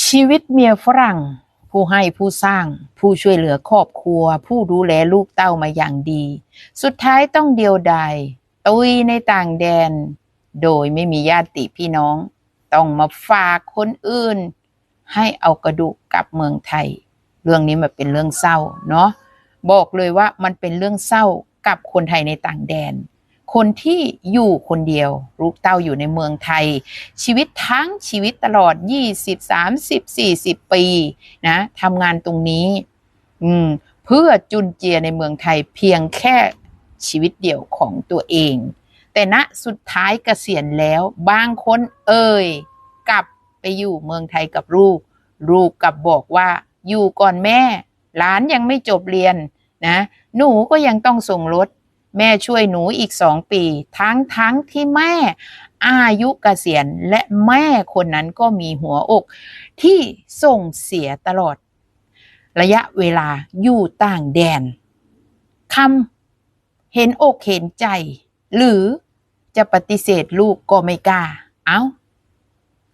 ชีวิตเมียฝรั่ง ผู้ให้ผู้สร้าง ผู้ช่วยเหลือครอบครัว ผู้ดูแลลูกเต้ามาอย่างดี สุดท้ายต้องเดียวดายตุยในต่างแดน โดยไม่มีญาติพี่น้อง ต้องมาฝากคนอื่น ให้เอากระดูกกลับเมืองไทย เรื่องนี้มันเป็นเรื่องเศร้าเนาะบอกเลยว่ามันเป็นเรื่องเศร้ากับคนไทยในต่างแดน คนที่อยู่คนเดียว ลูกเต้าอยู่ในเมืองไทย ชีวิตทั้งชีวิตตลอด 20 30 40 ปีนะทำงานตรงนี้ อืม เพื่อจุนเจียในเมืองไทยเพียงแค่ชีวิตเดี่ยวของตัวเอง แต่ณสุดท้ายเกษียณแล้วบางคนเอ่ยกลับไปอยู่เมืองไทยกับลูก ลูกกลับบอกว่า อยู่ก่อนแม่ หลานยังไม่จบเรียนนะ หนูก็ยังต้องส่งรถ แม่ช่วยหนูอีกสองปี ทั้งทั้งที่แม่อายุเกษียณและแม่คนนั้นก็มีหัวอก ที่ส่งเสียตลอด ระยะเวลาอยู่ต่างแดนคำเห็นอกเห็นใจ หรือจะปฏิเสธลูกก็ไม่กล้า เอา้า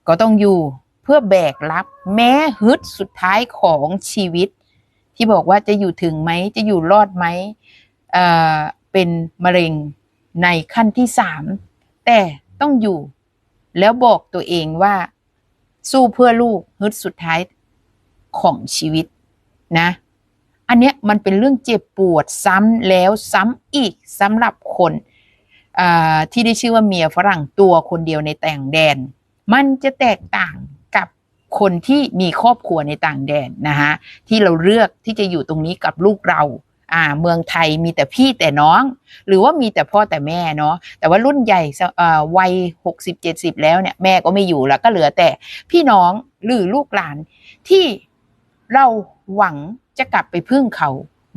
ก็ต้องอยู่เพื่อแบกรับ แม้ฮึดสุดท้ายของชีวิต ที่บอกว่าจะอยู่ถึงไหม จะอยู่รอดไหมเอ่อ เป็นมะเร็งในขั้นที่สามแต่ต้องอยู่ แล้วบอกตัวเองว่า สู้เพื่อลูกฮึดสุดท้ายของชีวิตนะ อันเนี้ยมันเป็นเรื่องเจ็บปวดซ้ำแล้วซ้ำอีกสำหรับคนที่ได้ชื่อว่าเมียฝรั่งตัวคนเดียวในต่างแดน มันจะแตกต่างกับคนที่มีครอบครัวในต่างแดนนะฮะที่เราเลือกที่จะอยู่ตรงนี้กับลูกเรา อ่าเมืองไทยมีแต่พี่แต่น้อง หรือว่ามีแต่พ่อแต่แม่เนาะแต่ว่ารุ่นใหญ่อ่อวัยหกสิบเจ็ดสิบแล้วเนี่ยแม่ก็ไม่อยู่แล้วก็เหลือแต่พี่น้องหรือลูกหลานที่เราหวังจะกลับไปพึ่งเขา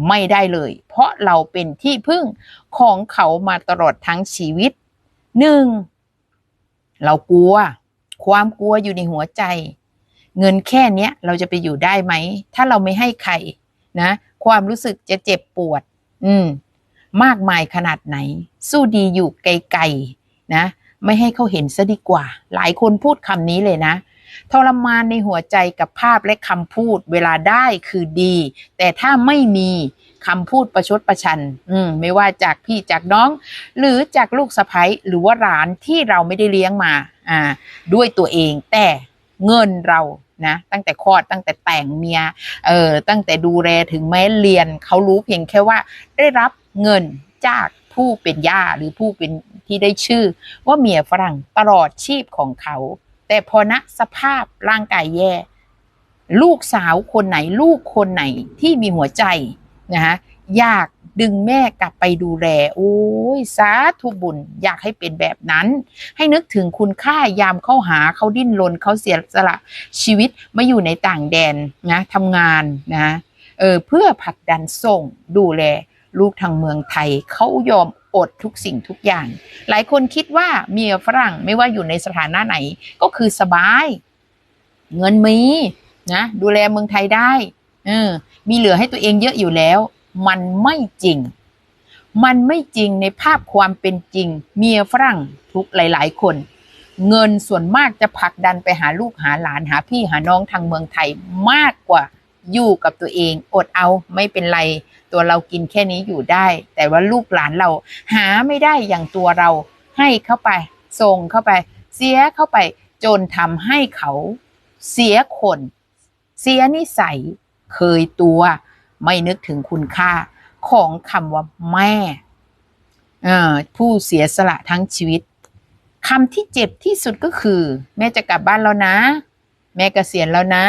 ไม่ได้เลย เพราะเราเป็นที่พึ่งของเขามาตลอดทั้งชีวิตหนึ่งเรากลัว ความกลัวอยู่ในหัวใจ เงินแค่เนี้ยเราจะไปอยู่ได้ไหม ถ้าเราไม่ให้ใคร นะ ความรู้สึกจะเจ็บปวด อืม มากมายขนาดไหน สู้ดีอยู่ไกลๆนะ ไม่ให้เขาเห็นซะดีกว่า หลายคนพูดคำนี้เลยนะทรมานในหัวใจกับภาพและคำพูด เวลาได้คือดี แต่ถ้าไม่มีคำพูดประชดประชัน อืม ไม่ว่าจากพี่จากน้อง หรือจากลูกสะใภ้หรือว่าหลานที่เราไม่ได้เลี้ยงมา อ่า ด้วยตัวเอง แต่เงินเรา นะตั้งแต่คลอดตั้งแต่แต่งเมียเออตั้งแต่ดูแลถึงแม้เรียนเขารู้เพียงแค่ว่าได้รับเงินจากผู้เป็นย่าหรือผู้เป็นที่ได้ชื่อ ว่าเมียฝรั่งตลอดชีพของเขา แต่พอณสภาพร่างกายแย่ ลูกสาวคนไหนลูกคนไหนที่มีหัวใจนะฮะอยาก ดึงแม่กลับไปดูแล โอ้ยสาธุบุญ อยากให้เป็นแบบนั้น ให้นึกถึงคุณค่ายามเข้าหาเขาดิ้นรนเขาเสียสละชีวิตมาอยู่ในต่างแดนนะทำงานนะเออเพื่อผลักดันส่งดูแล ลูกทางเมืองไทยเขายอมอดทุกสิ่งทุกอย่าง หลายคนคิดว่าเมียฝรั่งไม่ว่าอยู่ในสถานะไหนก็คือสบาย เงินมีนะดูแลเมืองไทยได้เออมีเหลือให้ตัวเองเยอะอยู่แล้ว มันไม่จริง มันไม่จริงในภาพความเป็นจริง เมียฝรั่งทุกหลาย ๆ คน เงินส่วนมากจะผลักดันไปหาลูกหาหลานหาพี่หาน้องทางเมืองไทยมากกว่าอยู่กับตัวเอง อดเอาไม่เป็นไร ตัวเรากินแค่นี้อยู่ได้ แต่ว่าลูกหลานเราหาไม่ได้อย่างตัวเรา ให้เข้าไปส่งเข้าไป เสียเข้าไปจนทำให้เขาเสียคน เสียนิสัย เคยตัว ไม่นึกถึงคุณค่าของคำว่าแม่ผู้เสียสละทั้งชีวิตคำที่เจ็บที่สุดก็คือ แม่จะกลับบ้านแล้วนะ แม่เกษียณแล้วนะ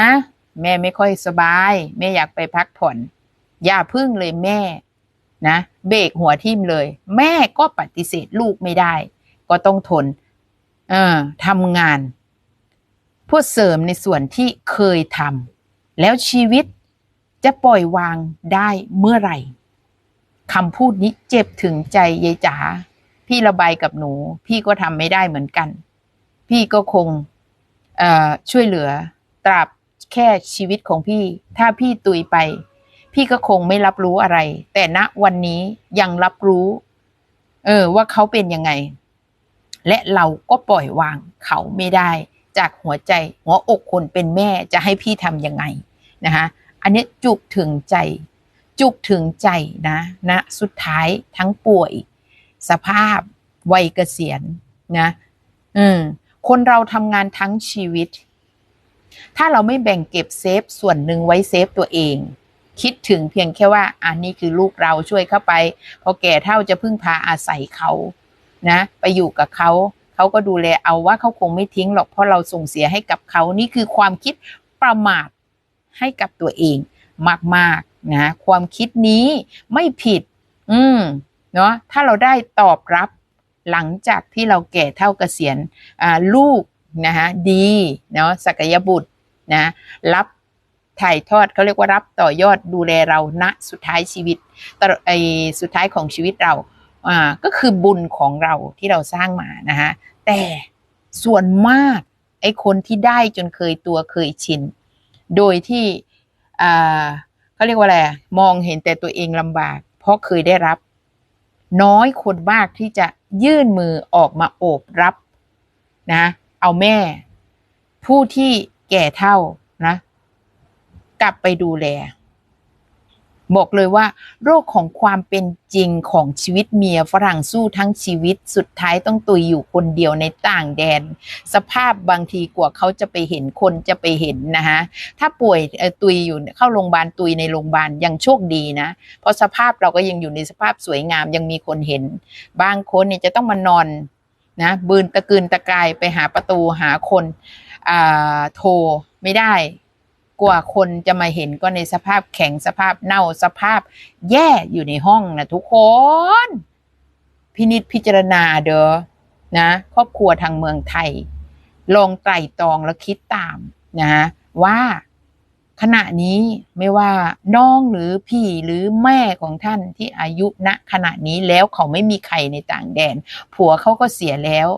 แม่ไม่ค่อยสบาย แม่อยากไปพักผ่อน อย่าพึ่งเลยแม่นะเบรกหัวทิ่มเลย แม่ก็ปฏิเสธลูกไม่ได้ ก็ต้องทนเออทำงานเพื่อเสริมในส่วนที่เคยทำแล้วชีวิต จะปล่อยวางได้เมื่อไหร่คำพูดนี้เจ็บถึงใจยายจ๋าพี่ระบายกับหนู พี่ก็ทำไม่ได้เหมือนกัน พี่ก็คงช่วยเหลือ ตราบแค่ชีวิตของพี่ ถ้าพี่ตุยไป พี่ก็คงไม่รับรู้อะไร แต่ณวันนี้ยังรับรู้ เออ ว่าเขาเป็นยังไง และเราก็ปล่อยวางเขาไม่ได้ จากหัวใจ หัวอกคนเป็นแม่จะให้พี่ทำยังไงนะคะ อันนี้จุกถึงใจ จุกถึงใจนะนะสุดท้ายทั้งป่วย สภาพ วัยเกษียณนะอืมคนเราทำงานทั้งชีวิต ถ้าเราไม่แบ่งเก็บเซฟส่วนหนึ่งไว้เซฟตัวเอง คิดถึงเพียงแค่ว่า อันนี้คือลูกเราช่วยเข้าไป พอแก่เท่าจะพึ่งพาอาศัยเขานะ ไปอยู่กับเขาเขาก็ดูแลเอาว่าเขาคงไม่ทิ้งหรอกเพราะเราส่งเสียให้กับเขานี่คือความคิดประมาท ให้กับตัวเองมากๆนะความคิดนี้ไม่ผิด อืมเนาะถ้าเราได้ตอบรับหลังจากที่เราแก่เท่าเกษียณลูกนะฮะดีเนาะศักยบุตรนะรับถ่ายทอดเขาเรียกว่ารับต่อยอดดูแลเราณสุดท้ายชีวิตตไอสุดท้ายของชีวิตเราอ่าก็คือบุญของเราที่เราสร้างมานะฮะแต่ส่วนมากไอคนที่ได้จนเคยตัวเคยชิน โดยที่เขาเรียกว่าอะไรมองเห็นแต่ตัวเองลำบาก เพราะเคยได้รับ น้อยคนมากที่จะยื่นมือออกมาโอบรับนะ เอาแม่ ผู้ที่แก่เท่านะ กลับไปดูแล บอกเลยว่า โรคของความเป็นจริงของชีวิตเมียฝรั่งสู้ทั้งชีวิตสุดท้ายต้องตุยอยู่คนเดียวในต่างแดน สภาพบางทีกว่าเขาจะไปเห็นคนจะไปเห็นนะฮะถ้าป่วยตุยอยู่เข้าโรงพยาบาลตุยในโรงพยาบาลยังโชคดีนะ เพราะสภาพเราก็ยังอยู่ในสภาพสวยงามยังมีคนเห็น บางคนเนี่ยจะต้องมานอนนะบืนตะกืนตะกายไปหาประตูหาคนอ่าโทรไม่ได้ กว่าคนจะมาเห็นก็ในสภาพแข็งสภาพเน่าสภาพแย่อยู่ในห้องนะทุกคน พินิจพิจารณาเด้อนะครอบครัวทางเมืองไทย ลองไตร่ตรองแล้วคิดตามนะฮะว่าขณะนี้ไม่ว่าน้องหรือพี่หรือแม่ของท่านที่อายุณขณะนี้แล้วเขาไม่มีใครในต่างแดน ผัวเขาก็เสียแล้ว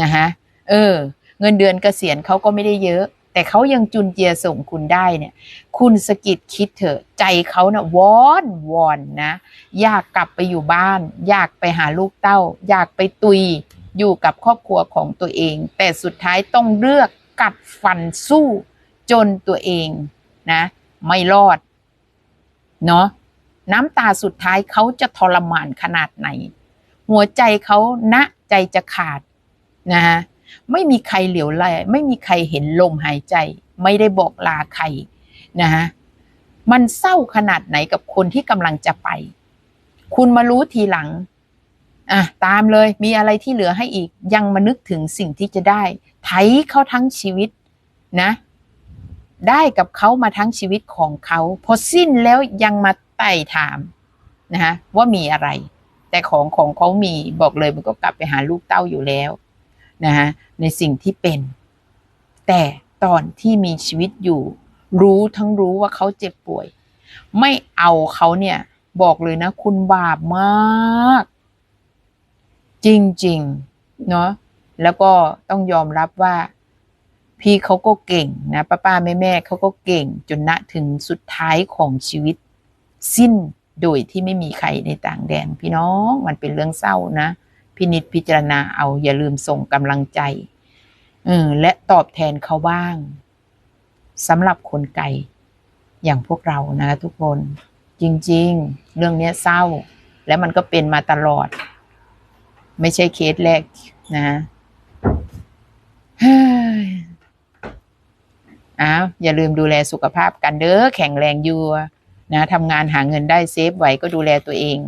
นะฮะเออ เงินเดือนเกษียณเขาก็ไม่ได้เยอะ แต่เขายังจุนเจียส่งคุณได้เนี่ย คุณสะกิดคิดเถอะ ใจเขานะ่ะวอนวอนนะ อยากกลับไปอยู่บ้าน อยากไปหาลูกเต้า อยากไปตุยอยู่กับครอบครัวของตัวเอง แต่สุดท้ายต้องเลือกกัดฟันสู้จนตัวเองนะ ไม่รอด เนาะน้ำตาสุดท้ายเขาจะทรมานขนาดไหน หัวใจเขาณใจจะขาดนะฮะ ไม่มีใครเหลียวไหลไม่มีใครเห็นลมหายใจ ไม่ได้บอกลาใครนะฮะมันเศร้าขนาดไหนกับคนที่กำลังจะไป คุณมารู้ทีหลังอะตามเลยมีอะไรที่เหลือให้อีกยังมานึกถึงสิ่งที่จะได้ ไถเขาทั้งชีวิตนะ ได้กับเขามาทั้งชีวิตของเขาพอสิ้นแล้วยังมาไต่ถามนะฮะว่ามีอะไร แต่ของของเขามีบอกเลยมันก็กลับไปหาลูกเต้าอยู่แล้ว นะฮะในสิ่งที่เป็น แต่ตอนที่มีชีวิตอยู่ รู้ทั้งรู้ว่าเขาเจ็บป่วย ไม่เอาเขาเนี่ยบอกเลยนะ คุณบาปมาก จริงๆเนาะแล้วก็ต้องยอมรับว่า พี่เขาก็เก่งนะป้าป้าแม่แม่เขาก็เก่ง จนณถึงสุดท้ายของชีวิต สิ้นโดยที่ไม่มีใครในต่างแดนพี่น้องมันเป็นเรื่องเศร้านะ พินิจพิจารณาเอา อย่าลืมส่งกำลังใจเออและตอบแทนเขาบ้างสำหรับคนไกลอย่างพวกเรานะทุกคน จริง ๆ เรื่องเนี้ยเศร้า และมันก็เป็นมาตลอด ไม่ใช่เคสแรกนะเอ้าวอย่าลืมดูแลสุขภาพกันเด้อแข็งแรงอยู่นะทำงานหาเงินได้เซฟไหวก็ดูแลตัวเอง